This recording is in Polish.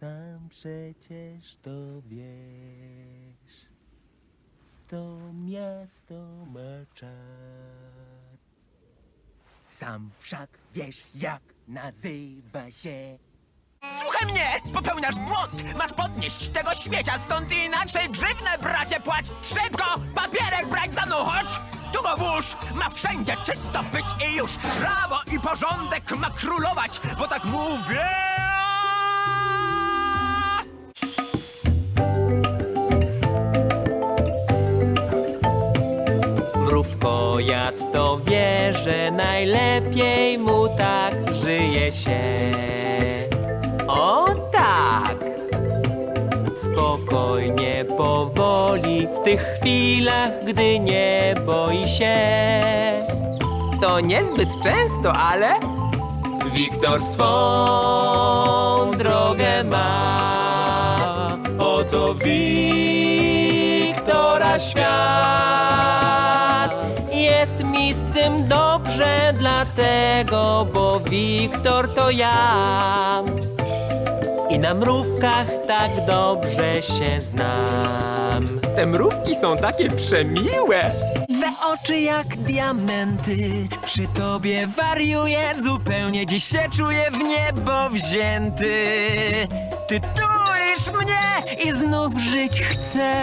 Sam przecież to wiesz. To miasto ma czar. Sam wszak wiesz, jak nazywa się. Słuchaj mnie! Popełniasz błąd! Masz podnieść tego śmiecia stąd inaczej grzywnę, bracie, płać! Szybko! Papierek brać za mną, chodź! Tu go włóż! Ma wszędzie czysto być i już! Prawo i porządek ma królować, bo tak mówię! Mrówko jad to wie, że najlepiej mu tak żyje się. O tak! Spokojnie, powoli, w tych chwilach, gdy nie boi się. To niezbyt często, ale Wiktor swą drogę ma. Oto Wiktora świat. Jest mi z tym dobrze, dlatego, bo Wiktor to ja. I na mrówkach tak dobrze się znam. Te mrówki są takie przemiłe. Twe oczy jak diamenty Przy tobie wariuję Zupełnie dziś się czuję w niebo wzięty Ty tulisz mnie i znów żyć chcę